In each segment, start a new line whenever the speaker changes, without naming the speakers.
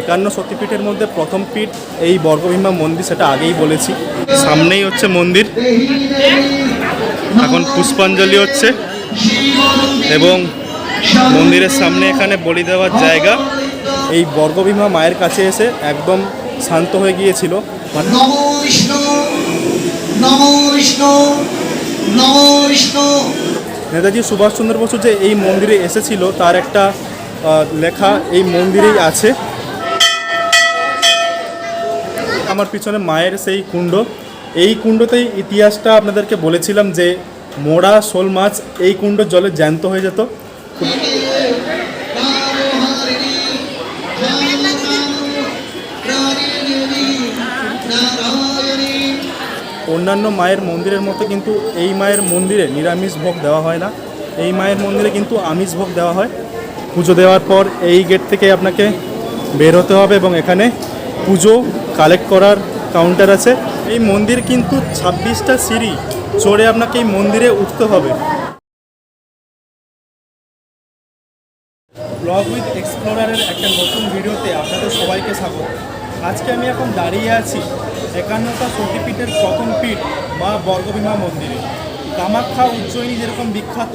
একান্ন সতীপীঠের মধ্যে প্রথম পীঠ এই বর্গভীমা মন্দির সেটা আগেই বলেছি। সামনেই হচ্ছে মন্দির। এখন পুষ্পাঞ্জলি হচ্ছে। এবং মন্দিরের সামনে এখানে বলি দেওয়ার জায়গা। এই বর্গভীমা মায়ের কাছে এসে একদম শান্ত হয়ে গিয়েছিল। নেতাজি সুভাষচন্দ্র বসু যে এই মন্দিরে এসেছিল তার একটা লেখা এই মন্দিরেই আছে। আমার পিছনে মায়ের সেই কুণ্ড। এই কুণ্ডতেই ইতিহাসটা আপনাদেরকে বলেছিলাম যে মোড়া, শোল মাছ এই কুণ্ড জলে জ্যান্ত হয়ে যেত। অন্যান্য মায়ের মন্দিরের মতো কিন্তু এই মায়ের মন্দিরে নিরামিষ ভোগ দেওয়া হয় না। এই মায়ের মন্দিরে কিন্তু আমিষ ভোগ দেওয়া হয়। পুজো দেওয়ার পর এই গেট থেকে আপনাকে বের হতে হবে এবং এখানে পুজো কালেক্ট করার কাউন্টার আছে। এই মন্দির কিন্তু ছাব্বিশটা সিঁড়ি। চড়ে আপনাকে এই মন্দিরে উঠতে হবে। ব্লগ উইথ এক্সপ্লোরারের একটা নতুন ভিডিওতে আপনাদের সবাইকে স্বাগত। আজকে আমি এখন দাঁড়িয়ে আছি একান্নটা সতীপীঠের প্রথম পীঠ বা বর্গভীমা মন্দিরে। কামাখ্যা উজ্জয়িনী যেরকম বিখ্যাত,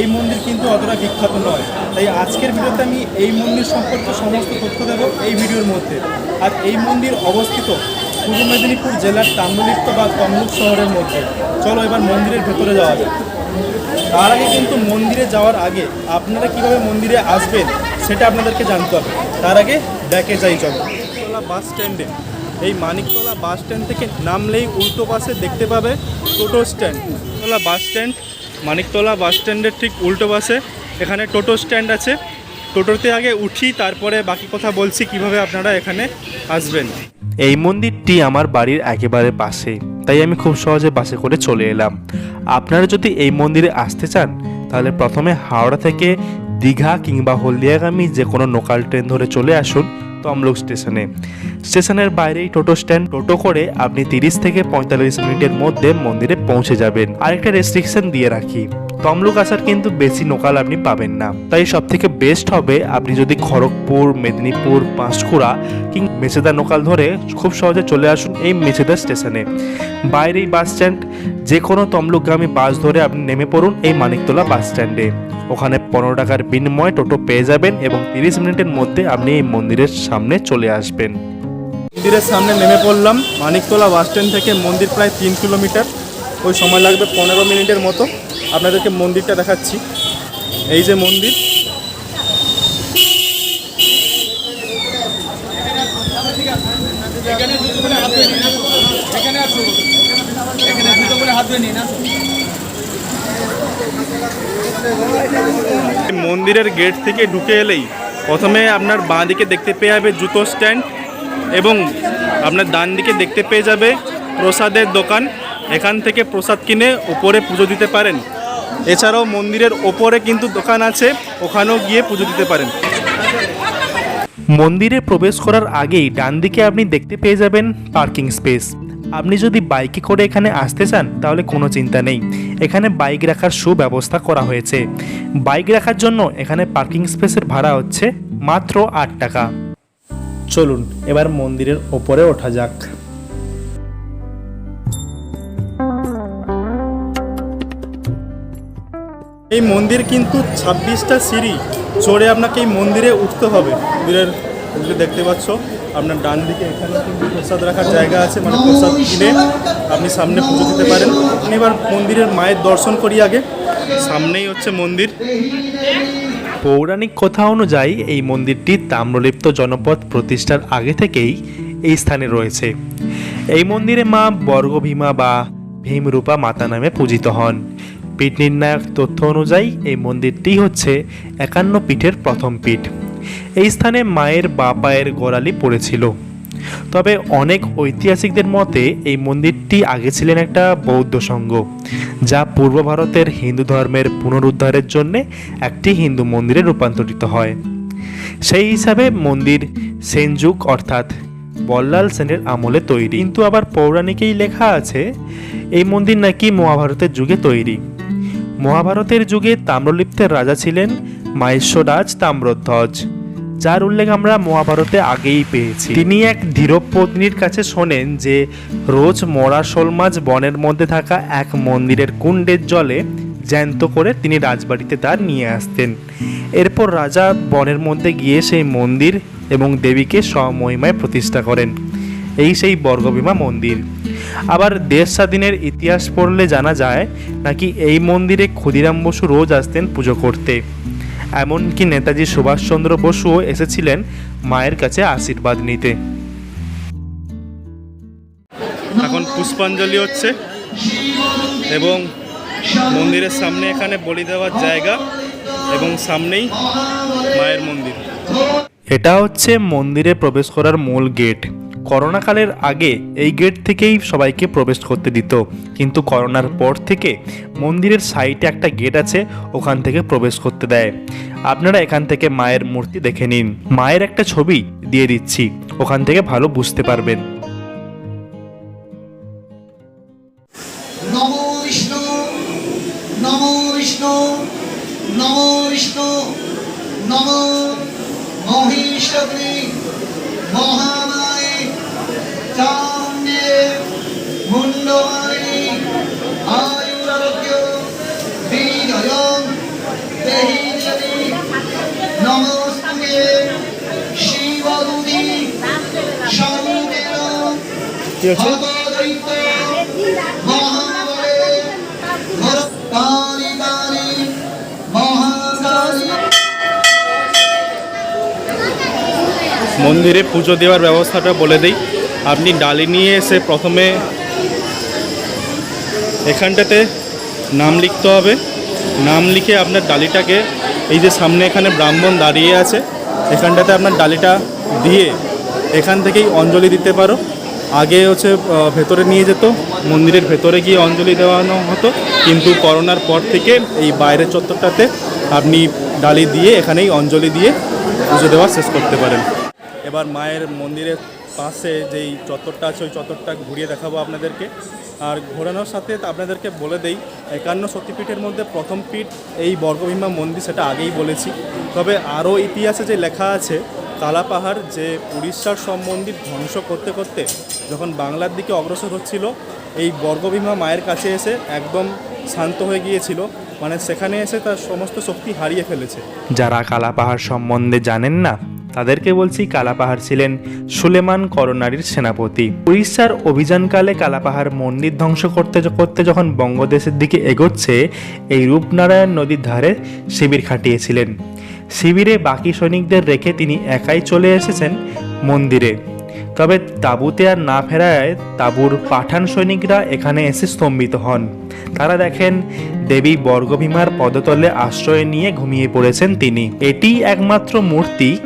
এই মন্দির কিন্তু অতটা বিখ্যাত নয়। তাই আজকের ভিডিওতে আমি এই মন্দির সম্পর্কে সমস্ত তথ্য দেবো এই ভিডিওর মধ্যে। আর এই মন্দির অবস্থিত পূর্ব মেদিনীপুর জেলার তাম্রলিপ্ত বা তমলুক শহরের মধ্যে। চলো এবার মন্দিরের ভেতরে যাওয়া যাক। তার আগে কিন্তু মন্দিরে যাওয়ার আগে আপনারা কীভাবে মন্দিরে আসবেন সেটা আপনাদেরকে জানতে হবে। তার আগে ব্যাকে যাই, চলো। মানিকতলা বাস স্ট্যান্ডে। এই মানিকতলা বাস স্ট্যান্ড থেকে নামলেই উল্টো পাশে দেখতে পাবে toto stand. Maniktala bus stand, Maniktala bus স্ট্যান্ডের ঠিক উল্টো পাশে। এখানে টোটো স্ট্যান্ড আছে। টোটোতে আগে উঠি, তারপরে বাকি কথা বলছি কীভাবে আপনারা এখানে আসবেন।
এই মন্দিরটি আমার বাড়ির একেবারে পাশে তাই আমি খুব সহজে বাসে করে চলে এলাম। আপনারা যদি এই মন্দিরে আসতে চান, তাহলে প্রথমে হাওড়া থেকে দীঘা কিংবা হলদিয়াগামী যে কোনো লোকাল ট্রেন ধরে চলে আসুন। তমলুক স্টেশনে। স্টেশনের বাইরেই টোটো স্ট্যান্ড। টোটো করে আপনি তিরিশ থেকে পঁয়তাল্লিশ মিনিটের মধ্যে মন্দিরে পৌঁছে যাবেন। আরেকটা রেস্ট্রিকশন দিয়ে রাখি। তমলুক আসার কিন্তু বেশি লোকাল আপনি পাবেন না। তাই সব থেকে বেস্ট হবে আপনি যদি খড়গপুর, মেদিনীপুর, পাঁশকুড়া কিংবা মেছেদা লোকাল ধরে খুব সহজে চলে আসুন এই মেছেদা স্টেশনে। বাইরেই বাস স্ট্যান্ড যে কোনো তমলুকগামী বাস ধরে আপনি নেমে পড়ুন এই মানিকতলা বাস স্ট্যান্ডে ওখানে পনেরো টাকার বিনিময়ে টোটো পেয়ে যাবেন এবং তিরিশ মিনিটের মধ্যে আপনি এই মন্দিরের সামনে চলে আসবেন।
মন্দিরের সামনে নেমে পড়লাম। মানিকতলা বাস স্ট্যান্ড থেকে মন্দির প্রায় তিন কিলোমিটার। ওই সময় লাগবে পনেরো মিনিটের মতো। আপনাদেরকে মন্দিরটা দেখাচ্ছি। এই যে মন্দির। মন্দিরের গেট থেকে ঢুকে এলেই প্রথমে আপনার বাঁ দিকে দেখতে পেয়ে যাবে জুতো স্ট্যান্ড এবং আপনার ডান দিকে দেখতে পেয়ে যাবে প্রসাদের দোকান। এখান থেকে প্রসাদ কিনে উপরে পুজো দিতে পারেন। এছাড়াও মন্দিরের ওপরে কিন্তু দোকান আছে, ওখানেও গিয়ে পুজো দিতে পারেন।
মন্দিরে প্রবেশ করার আগেই ডান দিকে আপনি দেখতে পেয়ে যাবেন পার্কিং স্পেস। আপনি যদি বাইকে করে এখানে আসতে চান, তাহলে কোনো চিন্তা নেই। এখানে বাইক রাখার সুব্যবস্থা করা হয়েছে। বাইক রাখার জন্য এখানে পার্কিং স্পেসের ভাড়া হচ্ছে মাত্র আট টাকা।
চলুন, এবার মন্দিরের ওপরে ওঠা যাক। এই মন্দির কিন্তু ছাব্বিশটা সিঁড়ি চড়ে আপনাকে এই মন্দিরে উঠতে হবে। মন্দিরের মন্দির দেখতে পাচ্ছ, আপনার ডান দিকে এখানে কিন্তু প্রসাদ রাখার জায়গা আছে মানে প্রসাদ কিনে আপনি সামনে পুজো দিতে পারেন। আপনি এবার মন্দিরের মায়ের দর্শন করি আগে। সামনেই হচ্ছে মন্দির।
পৌরাণিক কথা অনুযায়ী এই মন্দিরটি তাম্রলিপ্ত জনপদ প্রতিষ্ঠার আগে থেকেই এই স্থানে রয়েছে। এই মন্দিরে মা বর্গভীমা বা ভীমরূপা মাতা নামে পূজিত হন। পীঠ নির্ণায়ক তথ্য অনুযায়ী এই মন্দিরটি হচ্ছে একান্ন পীঠের প্রথম পীঠ। এই স্থানে মায়ের বা পায়ের গোড়ালি পড়েছিল। তবে অনেক ঐতিহাসিকদের মতে এই মন্দিরটি আগে ছিলেন একটা বৌদ্ধ সংঘ, যা পূর্ব ভারতের হিন্দু ধর্মের পুনরুদ্ধারের জন্য একটি হিন্দু মন্দিরে রূপান্তরিত হয়। সেই হিসাবে মন্দির সেনযুগ অর্থাৎ বল্লাল সেনের আমলে তৈরি। কিন্তু আবার পৌরাণিকেই লেখা আছে, এই মন্দির নাকি মহাভারতের যুগে তৈরি। মহাভারতের যুগে তাম্রলিপ্তের রাজা ছিলেন মাহেশ্বরাজ তাম্রধ্বজ, যার উল্লেখ আমরা মহাভারতে আগেই পেয়েছি। তিনি এক ধীরপত্নীর কাছে শোনেন যে, রোজ মরা শোল মাছ বনের মধ্যে থাকা এক মন্দিরের কুণ্ডের জলে জ্যান্ত করে তিনি রাজবাড়িতে তার নিয়ে আসতেন। এরপর রাজা বনের মধ্যে গিয়ে সেই মন্দির এবং দেবীকে স্বমহিমায় প্রতিষ্ঠা করেন। এই সেই বর্গভীমা মন্দির। আবার দেশ স্বাধীনের ইতিহাস পড়লে জানা যায় নাকি এই মন্দিরে ক্ষুদিরাম বসু রোজ আসতেন পুজো করতে। এমনকি নেতাজি সুভাষচন্দ্র বসুও এসেছিলেন মায়ের কাছে আশীর্বাদ নিতে।
এখন পুষ্পাঞ্জলি হচ্ছে এবং মন্দিরের সামনে এখানে বলি দেওয়ার জায়গা এবং সামনেই মায়ের মন্দির।
এটা হচ্ছে মন্দিরে প্রবেশ করার মূল গেট করোনাকালের আগে এই গেট থেকেই সবাইকে প্রবেশ করতে দিত। কিন্তু করোনার পর থেকে মন্দিরের সাইডে একটা গেট আছে, ওখান থেকে প্রবেশ করতে দেয়। আপনারা এখান থেকে মায়ের মূর্তি দেখে নিন। মায়ের একটা ছবি দিয়ে দিচ্ছি। ওখান থেকে ভালো বুঝতে পারবেন।
বিষ্ণু নম বিষ্ণু নম মহিষগ্নি মহামায়ে চান্ডে মুন্ডমালিনী আয়ুরারোগ্য বিজয়ং দেহি দেবী নমস্তুতে শিবদূতি সঙ্গেন
কি মন্দিরে পুজো দেওয়ার ব্যবস্থাটা বলে দিই। আপনি ডালি নিয়ে এসে প্রথমে এখানটাতে নাম লিখতে হবে। নাম লিখে আপনার ডালিটাকে এই যে সামনে এখানে ব্রাহ্মণ দাঁড়িয়ে আছে, এখানটাতে আপনার ডালিটা দিয়ে এখান থেকেই অঞ্জলি দিতে পারো। আগে হচ্ছে ভেতরে নিয়ে যেত, মন্দিরের ভেতরে গিয়ে অঞ্জলি দেওয়ানো হতো। কিন্তু করোনার পর থেকে এই বাইরের চত্বরটাতে আপনি ডালি দিয়ে এখানেই অঞ্জলি দিয়ে পুজো দেওয়া শেষ করতে পারেন। এবার মায়ের মন্দিরের পাশে যেই চত্বরটা আছে, ওই চত্বরটা ঘুরিয়ে দেখাবো আপনাদেরকে। আর ঘোরানোর সাথে আপনাদেরকে বলে দেই, একান্ন শক্তিপীঠের মধ্যে প্রথম পীঠ এই বর্গভীমা মন্দির, সেটা আগেই বলেছি। তবে আরও ইতিহাসে যে লেখা আছে, কালাপাহাড় যে উড়িষ্যার সব মন্দির ধ্বংস করতে করতে যখন বাংলার দিকে অগ্রসর হচ্ছিল, এই বর্গভীমা মায়ের কাছে এসে একদম শান্ত হয়ে গিয়েছিল। মানে সেখানে এসে তার সমস্ত শক্তি হারিয়ে ফেলেছে।
যারা কালাপাহাড় সম্বন্ধে জানেন না তাদেরকে বলছি কালাপাহাড় ছিলেন সুলেমান করোনারির সেনাপতি। উড়িষ্যার অভিযানকালে কালাপাহাড় মন্দির ধ্বংস করতে করতে যখন বঙ্গদেশের দিকে এগোচ্ছে, এই রূপনারায়ণ নদীর ধারে শিবির খাটিয়েছিলেন। শিবিরে বাকি সৈনিকদের রেখে তিনি একাই চলে এসেছেন মন্দিরে। তবে তাঁবুতে আর না ফেরায় তাঁবুর পাঠান সৈনিকরা এখানে এসে স্তম্ভিত হন। তারা দেখেন, দেবী বর্গভীমার পদতলে আশ্রয় নিয়ে ঘুমিয়ে পড়েছেন তিনি। এটি একমাত্র মূর্তি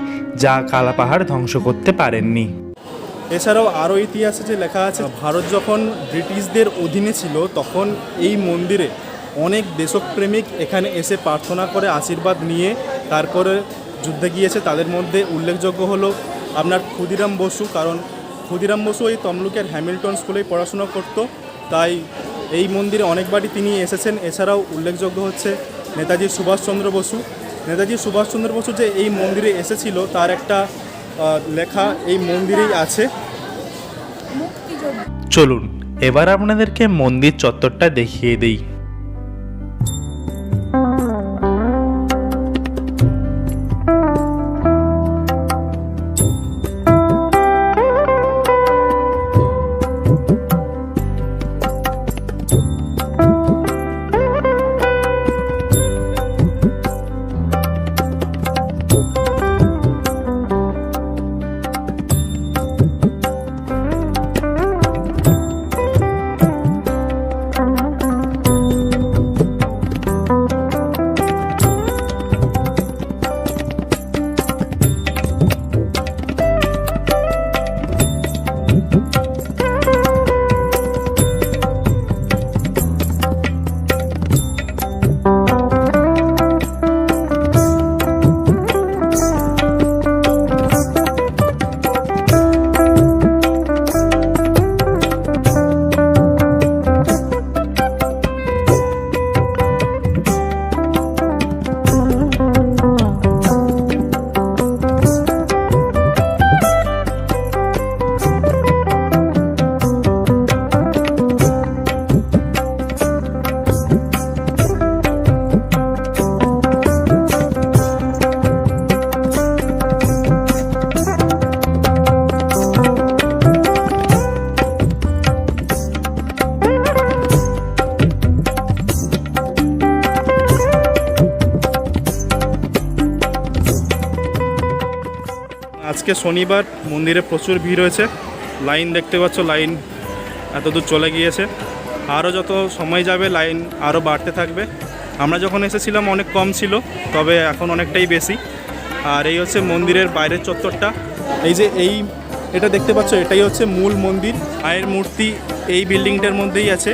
যা কালাপাহাড় ধ্বংস করতে পারেননি।
এছাড়াও আরও ইতিহাসে যে লেখা আছে, ভারত যখন ব্রিটিশদের অধীনে ছিল, তখন এই মন্দিরে অনেক দেশপ্রেমিক এখানে এসে প্রার্থনা করে আশীর্বাদ নিয়ে তারপরে যুদ্ধে গিয়েছে। তাদের মধ্যে উল্লেখযোগ্য হলো আপনার ক্ষুদিরাম বসু, কারণ ক্ষুদিরাম বসু এই তমলুকের হ্যামিল্টন স্কুলেই পড়াশোনা করতো। তাই এই মন্দিরে অনেকবারই তিনি এসেছেন। এছাড়াও উল্লেখযোগ্য হচ্ছে নেতাজি সুভাষচন্দ্র বসু নেতাজি সুভাষচন্দ্র বসু যে এই মন্দিরে এসেছিল তার একটা লেখা এই মন্দিরেই আছে।
চলুন এবার আপনাদেরকে মন্দির চত্বরটা দেখিয়ে দিই।
আজকে শনিবার, মন্দিরে প্রচুর ভিড় হয়েছে। লাইন দেখতে পাচ্ছ, লাইন এত দূর চলে গিয়েছে। আরও যত সময় যাবে, লাইন আরও বাড়তে থাকবে। আমরা যখন এসেছিলাম, অনেক কম ছিল, তবে এখন অনেকটাই বেশি। আর এই হচ্ছে মন্দিরের বাইরের চত্বরটা। এই যে এই এটা দেখতে পাচ্ছ, এটাই হচ্ছে মূল মন্দির। মায়ের মূর্তি এই বিল্ডিংটার মধ্যেই আছে।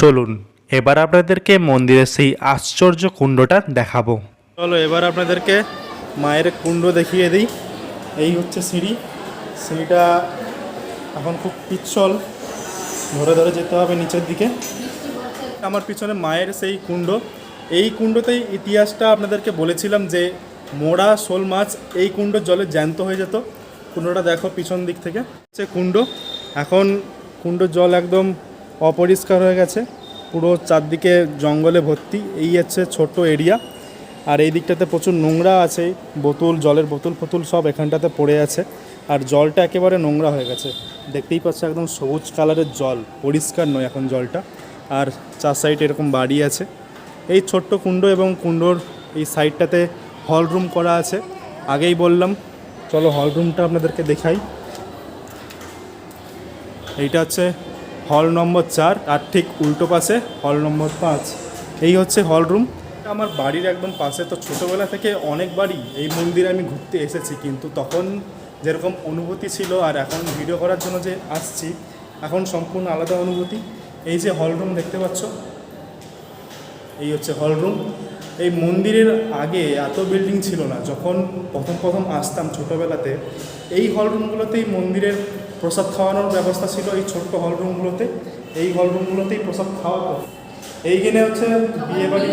চলুন, এবার আপনাদেরকে মন্দিরের সেই আশ্চর্য কুণ্ডটা দেখাবো।
চলো, এবার আপনাদেরকে মায়ের কুণ্ড দেখিয়ে দিই। এই হচ্ছে সিঁড়ি। সিঁড়িটা এখন খুব পিচ্ছল। ধরে ধরে যেতে হবে নিচের দিকে। আমার পিছনে মায়ের সেই কুণ্ড। এই কুণ্ডতেই ইতিহাসটা আপনাদেরকে বলেছিলাম যে মোড়া, শোল মাছ, এই কুণ্ড জলে জ্যান্ত হয়ে যেত। কুণ্ডটা দেখো পিছন দিক থেকে। হচ্ছে কুণ্ড। এখন কুণ্ডর জল একদম অপরিষ্কার হয়ে গেছে। পুরো চারদিকে জঙ্গলে ভর্তি। এই হচ্ছে ছোট্ট এরিয়া। আর এই দিকটাতে প্রচুর নোংরা আছে। বোতল, জলের বোতল ফোতল সব এখানটাতে পড়ে আছে। আর জলটা একেবারে নোংরা হয়ে গেছে। দেখতেই পাচ্ছ একদম সবুজ কালারের জল। পরিষ্কার নয় এখন জলটা। আর চার সাইডে এরকম বাড়ি আছে। এই ছোট্ট কুণ্ড এবং কুণ্ডর এই সাইডটাতে হল রুম করা আছে। আগেই বললাম, চলো হল রুমটা আপনাদেরকে দেখাই। এইটা হচ্ছে হল নম্বর চার আর ঠিক উল্টো পাশে হল নম্বর পাঁচ। এই হচ্ছে হল রুম। আমার বাড়ির একদম পাশে তো ছোটোবেলা থেকে অনেকবারই এই মন্দিরে আমি ঘুরতে এসেছি, কিন্তু তখন যেরকম অনুভূতি ছিল আর এখন ভিডিও করার জন্য যে আসছি, এখন সম্পূর্ণ আলাদা অনুভূতি। এই যে হল রুম দেখতে পাচ্ছ, এই হচ্ছে হল রুম। এই মন্দিরের আগে এত বিল্ডিং ছিল না, যখন প্রথম প্রথম আসতাম ছোটোবেলাতে, এই হল রুমগুলোতেই মন্দিরের প্রসাদ খাওয়ানোর ব্যবস্থা ছিল এই ছোট্ট হল রুমগুলোতে এই হল রুমগুলোতেই প্রসাদ খাওয়াতো এইখানে হচ্ছে বিয়ে বাড়ি।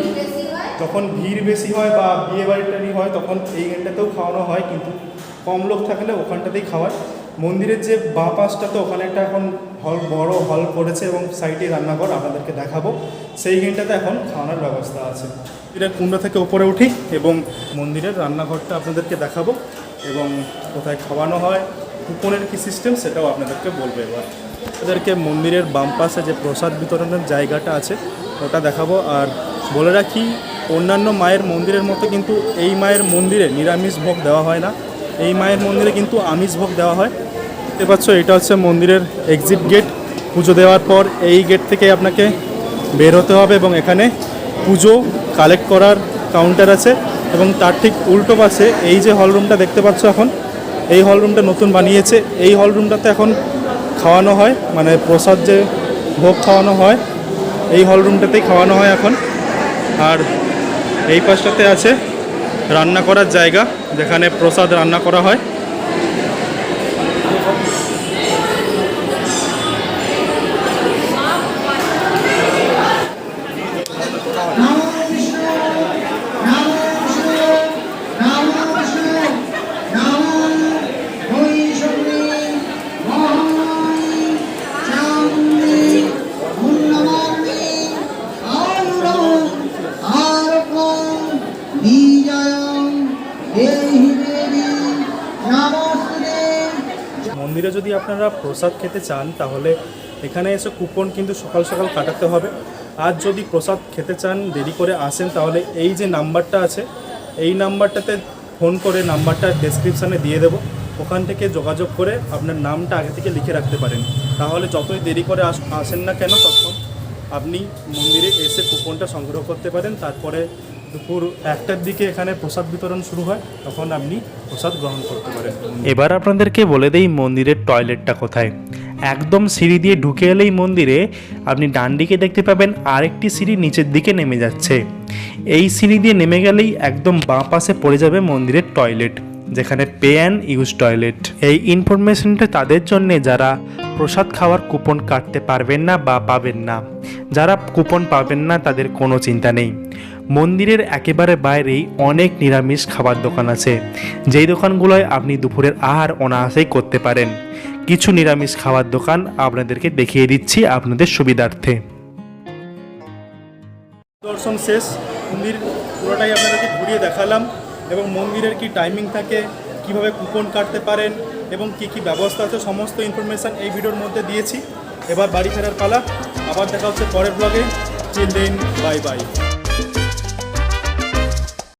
যখন ভিড় বেশি হয় বা বিয়ে বাড়ি টাড়ি হয়, তখন এই গেটটাতেও খাওয়ানো হয়, কিন্তু কম লোক থাকলে ওখানটাতেই খাওয়ায় মন্দিরের যে বাঁ পাশটাতে ওখানে একটা এখন হল বড় হল করেছে এবং সাইডে রান্নাঘর আপনাদেরকে দেখাবো। সেই গেটটাতে এখন খাওয়ানোর ব্যবস্থা আছে। এটা কুণ্ড থেকে উপরে উঠি এবং মন্দিরের রান্নাঘরটা আপনাদেরকে দেখাবো এবং কোথায় খাওয়ানো হয় কুপনের কী সিস্টেম সেটাও আপনাদেরকে বলব এবার। আপনাদেরকে মন্দিরের বাম পাশে যে প্রসাদ বিতরণের জায়গাটা আছে, ওটা দেখাবো। আর বলে রাখি, অন্যান্য মায়ের মন্দিরের মতো কিন্তু এই মায়ের মন্দিরে নিরামিষ ভোগ দেওয়া হয় না। এই মায়ের মন্দিরে কিন্তু আমিষ ভোগ দেওয়া হয়। দেখতে পাচ্ছ, এটা হচ্ছে মন্দিরের এক্সিট গেট পুজো দেওয়ার পর এই গেট থেকে আপনাকে বের হতে হবে এবং এখানে পুজো কালেক্ট করার কাউন্টার আছে। এবং তার ঠিক উল্টো পাশে এই যে হল রুমটা দেখতে পাচ্ছ এখন এই হল রুমটা নতুন বানিয়েছে। এই হল রুমটাতে এখন খাওয়ানো হয় মানে প্রসাদ যে ভোগ খাওয়ানো হয়, এই হল রুমটাতেই খাওয়ানো হয় এখন। আর এই পাশটাতে আছে রান্না করার জায়গা, যেখানে প্রসাদ রান্না করা হয়। মন্দিরে যদি আপনারা প্রসাদ খেতে চান, তাহলে এখানে এসে কুপন কিন্তু সকাল সকাল কাটাতে হবে। আর যদি প্রসাদ খেতে চান, দেরি করে আসেন, তাহলে এই যে নাম্বারটা আছে, এই নাম্বারটাতে ফোন করে নাম্বারটা ডেসক্রিপশানে দিয়ে দেবো। ওখান থেকে যোগাযোগ করে আপনার নামটা আগে থেকে লিখে রাখতে পারেন। তাহলে যতই দেরি করে আস, আসেন না কেন তখন আপনি মন্দিরে এসে কুপনটা সংগ্রহ করতে পারেন। তারপরে দুপুর একটার দিকে এখানে প্রসাদ বিতরণ শুরু হয়, তখন আপনি প্রসাদ গ্রহণ করতে পারেন।
এবার আপনাদেরকে বলে দেই মন্দিরের টয়লেটটা কোথায়। একদম সিঁড়ি দিয়ে ঢুকে এলেই মন্দিরে আপনি ডান দিকে দেখতে পাবেন আরেকটি সিঁড়ি নিচের দিকে নেমে যাচ্ছে। এই সিঁড়ি দিয়ে নেমে গেলেই একদম বাঁ পাশে পড়ে যাবে মন্দিরের টয়লেট। যেখানে পে অ্যান্ড ইউজ টয়লেট। এই ইনফরমেশনটা তাদের জন্যে যারা প্রসাদ খাওয়ার কুপন কাটতে পারবেন না বা পাবেন না। যারা কুপন পাবেন না, তাদের কোনো চিন্তা নেই। মন্দিরের একেবারে বাইরেই অনেক নিরামিষ খাবার দোকান আছে। যেই দোকানগুলোয় আপনি দুপুরের আহার অনায়াসেই করতে পারেন। কিছু নিরামিষ খাবার দোকান আপনাদেরকে দেখিয়ে দিচ্ছি আপনাদের সুবিধার্থে।
দর্শন শেষ। মন্দির পুরোটাই আপনাদেরকে ঘুরিয়ে দেখালাম। এবং মন্দিরের কি টাইমিং থাকে, কীভাবে কুপন কাটতে পারেন এবং কি কি ব্যবস্থা আছে, সমস্ত ইনফরমেশান এই ভিডিওর মধ্যে দিয়েছি। এবার বাড়ি ফেরার পালা। আবার দেখা হচ্ছে পরের ব্লগে চিলড্রেন বাই বাই